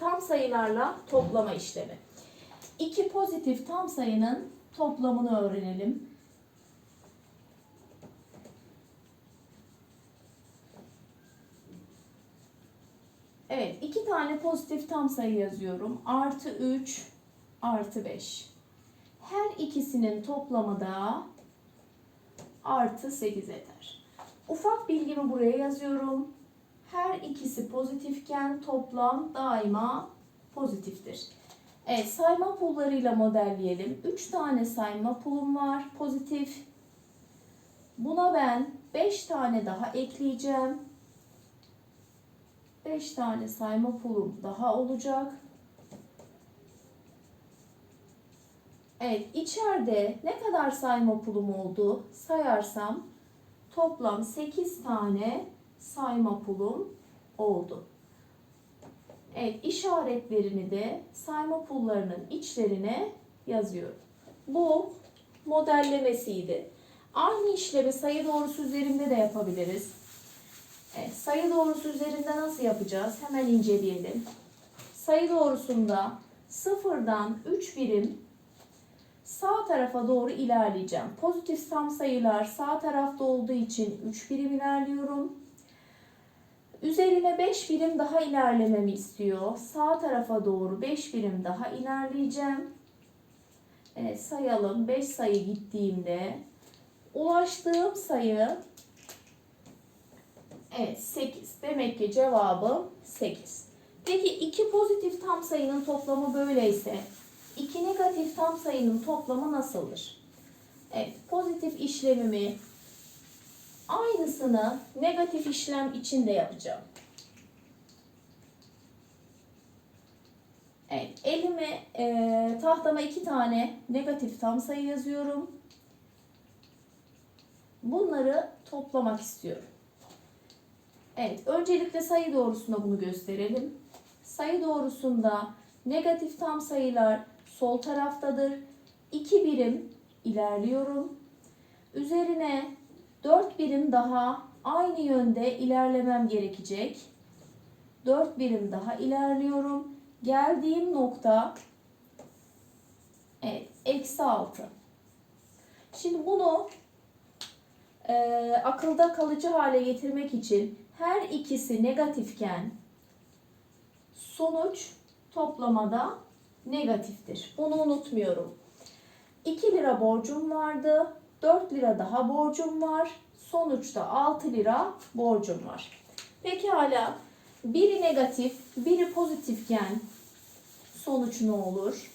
Tam sayılarla toplama işlemi. İki pozitif tam sayının toplamını öğrenelim. Evet, iki tane pozitif tam sayı yazıyorum. Artı 3, artı 5. Her ikisinin toplamı da artı 8 eder. Ufak bilgimi buraya yazıyorum. Her ikisi pozitifken toplam daima pozitiftir. Evet, sayma pullarıyla modelleyelim. 3 tane sayma pulum var pozitif. Buna ben 5 tane daha ekleyeceğim. 5 tane sayma pulum daha olacak. Evet, içeride ne kadar sayma pulum oldu sayarsam toplam 8 tane sayma pulum oldu. Evet, işaretlerini de sayma pullarının içlerine yazıyorum. Bu modellemesiydi. Aynı işlemi sayı doğrusu üzerinde de yapabiliriz. Evet, sayı doğrusu üzerinde nasıl yapacağız? Hemen inceleyelim. Sayı doğrusunda sıfırdan 3 birim sağ tarafa doğru ilerleyeceğim. Pozitif tam sayılar sağ tarafta olduğu için 3 birim ilerliyorum. Üzerine 5 birim daha ilerlememi istiyor. Sağ tarafa doğru 5 birim daha ilerleyeceğim. Evet, sayalım. 5 sayı gittiğimde ulaştığım sayı Evet 8. Demek ki cevabım 8. Peki iki pozitif tam sayının toplamı böyleyse iki negatif tam sayının toplamı nasıldır? Evet pozitif işlemimi aynısını negatif işlem için de yapacağım. Evet elime e, tahtama iki tane negatif tam sayı yazıyorum. Bunları toplamak istiyorum. Evet, öncelikle sayı doğrusunda bunu gösterelim. Sayı doğrusunda negatif tam sayılar sol taraftadır. 2 birim ilerliyorum. Üzerine 4 birim daha aynı yönde ilerlemem gerekecek. 4 birim daha ilerliyorum. Geldiğim nokta evet, eksi 6. Şimdi bunu e, akılda kalıcı hale getirmek için her ikisi negatifken sonuç toplamada negatiftir. Bunu unutmuyorum. 2 lira borcum vardı. 4 lira daha borcum var. Sonuçta 6 lira borcum var. Peki hala biri negatif, biri pozitifken sonuç ne olur?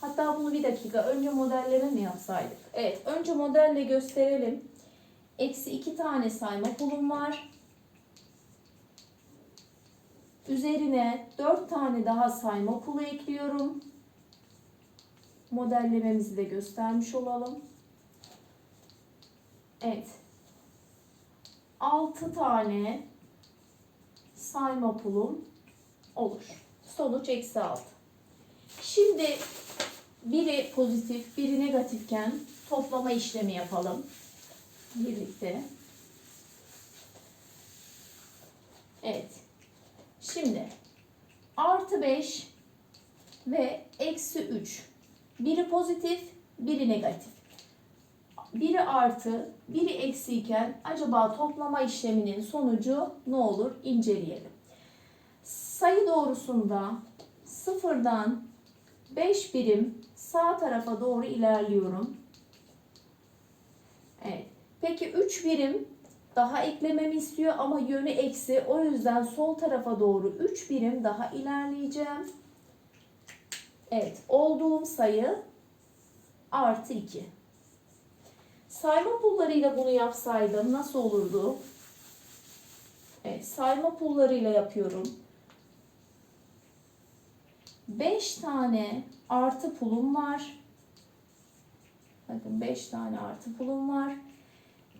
Hatta bunu bir dakika önce modelleme mi yapsaydık? Evet, önce modelle gösterelim. Eksi 2 tane sayma pulum var. Üzerine 4 tane daha sayma pulu ekliyorum. Modellememizi de göstermiş olalım. Evet. 6 tane sayma pulum olur. Sonuç eksi 6. Şimdi biri pozitif, biri negatifken toplama işlemi yapalım birlikte. Evet. Şimdi artı 5 ve eksi 3. Biri pozitif, biri negatif. Biri artı, biri eksi iken acaba toplama işleminin sonucu ne olur? İnceleyelim. Sayı doğrusunda sıfırdan 5 birim sağ tarafa doğru ilerliyorum. Evet. Peki 3 birim daha eklememi istiyor ama yönü eksi. O yüzden sol tarafa doğru 3 birim daha ilerleyeceğim. Evet. Olduğum sayı artı 2. Sayma pullarıyla bunu yapsaydım nasıl olurdu? Evet. Sayma pullarıyla yapıyorum. 5 tane artı pulum var. Bakın 5 tane artı pulum var.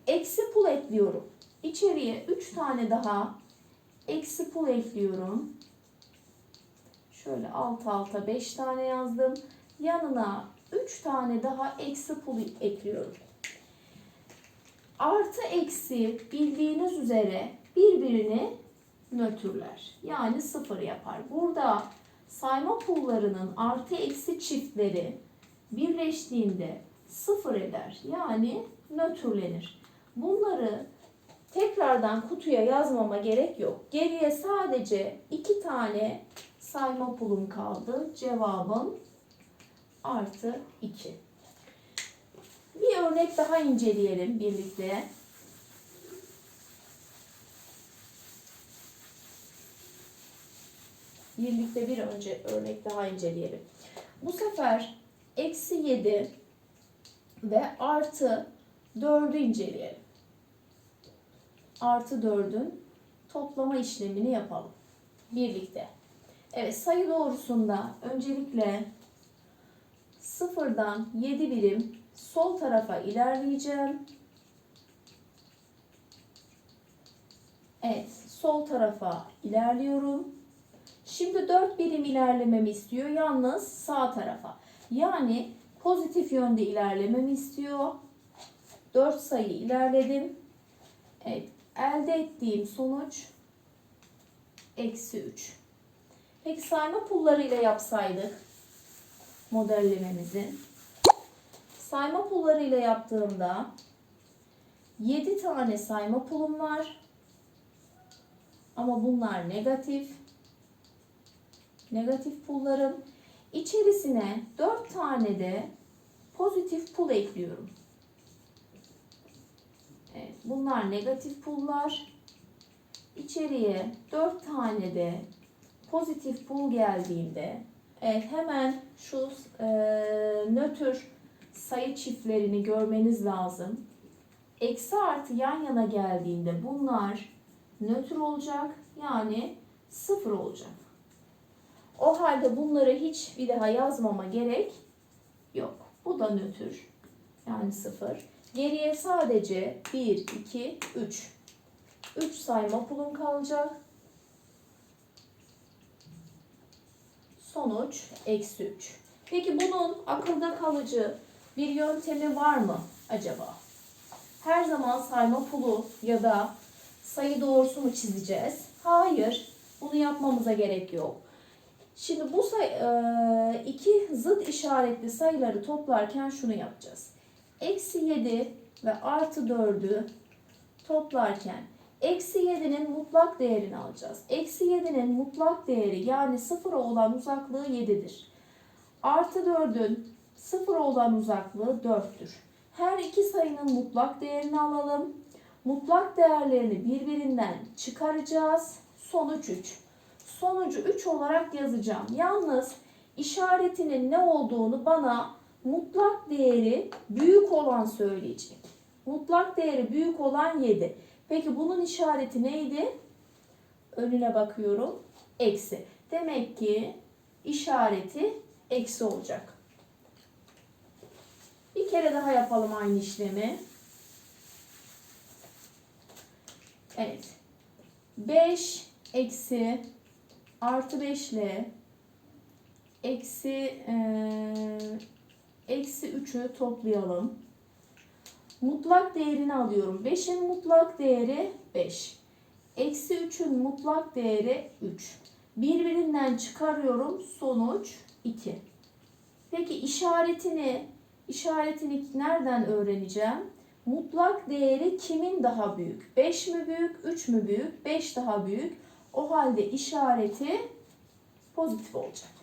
Eksi pul ekliyorum. İçeriye 3 tane daha eksi pul ekliyorum. Şöyle alt alta 5 tane yazdım. Yanına 3 tane daha eksi pul ekliyorum. Artı eksi bildiğiniz üzere birbirini nötrler. Yani sıfır yapar. Burada sayma pullarının artı eksi çiftleri birleştiğinde sıfır eder. Yani nötrlenir. Bunları tekrardan kutuya yazmama gerek yok. Geriye sadece iki tane sayma pulum kaldı. Cevabım artı 2. Bir örnek daha inceleyelim birlikte. Birlikte bir önce örnek daha inceleyelim. Bu sefer eksi 7 ve artı 4'ü inceleyelim. Artı 4'ün toplama işlemini yapalım. Birlikte. Evet sayı doğrusunda öncelikle sıfırdan 7 birim sol tarafa ilerleyeceğim. Evet sol tarafa ilerliyorum. Şimdi 4 birim ilerlememi istiyor. Yalnız sağ tarafa. Yani pozitif yönde ilerlememi istiyor. 4 sayı ilerledim. Evet. Elde ettiğim sonuç eksi 3. Peki sayma pulları ile yapsaydık modellememizi. Sayma pulları ile yaptığımda 7 tane sayma pulum var. Ama bunlar negatif. Negatif pullarım. İçerisine 4 tane de pozitif pul ekliyorum. Evet, bunlar negatif pullar. İçeriye 4 tane de pozitif pul geldiğinde evet hemen şu e, nötr sayı çiftlerini görmeniz lazım. Eksi artı yan yana geldiğinde bunlar nötr olacak yani sıfır olacak. O halde bunları hiç bir daha yazmama gerek yok. Bu da nötr yani sıfır. Geriye sadece 1, 2, 3. 3 sayma pulum kalacak. Sonuç eksi 3. Peki bunun akılda kalıcı bir yöntemi var mı acaba? Her zaman sayma pulu ya da sayı doğrusu mu çizeceğiz? Hayır. Bunu yapmamıza gerek yok. Şimdi bu say e, iki zıt işaretli sayıları toplarken şunu yapacağız. Eksi 7 ve artı 4'ü toplarken eksi 7'nin mutlak değerini alacağız. Eksi 7'nin mutlak değeri yani 0'a olan uzaklığı 7'dir. Artı 4'ün 0'a olan uzaklığı 4'tür. Her iki sayının mutlak değerini alalım. Mutlak değerlerini birbirinden çıkaracağız. Sonuç 3. Sonucu 3 olarak yazacağım. Yalnız işaretinin ne olduğunu bana mutlak değeri büyük olan söyleyecek. Mutlak değeri büyük olan 7. Peki bunun işareti neydi? Önüne bakıyorum. Eksi. Demek ki işareti eksi olacak. Bir kere daha yapalım aynı işlemi. Evet. 5 eksi artı 5 ile eksi e, eksi 3'ü toplayalım. Mutlak değerini alıyorum. 5'in mutlak değeri 5. Eksi 3'ün mutlak değeri 3. Birbirinden çıkarıyorum. Sonuç 2. Peki işaretini işaretini nereden öğreneceğim? Mutlak değeri kimin daha büyük? 5 mi büyük, 3 mü büyük? 5 daha büyük. O halde işareti pozitif olacak.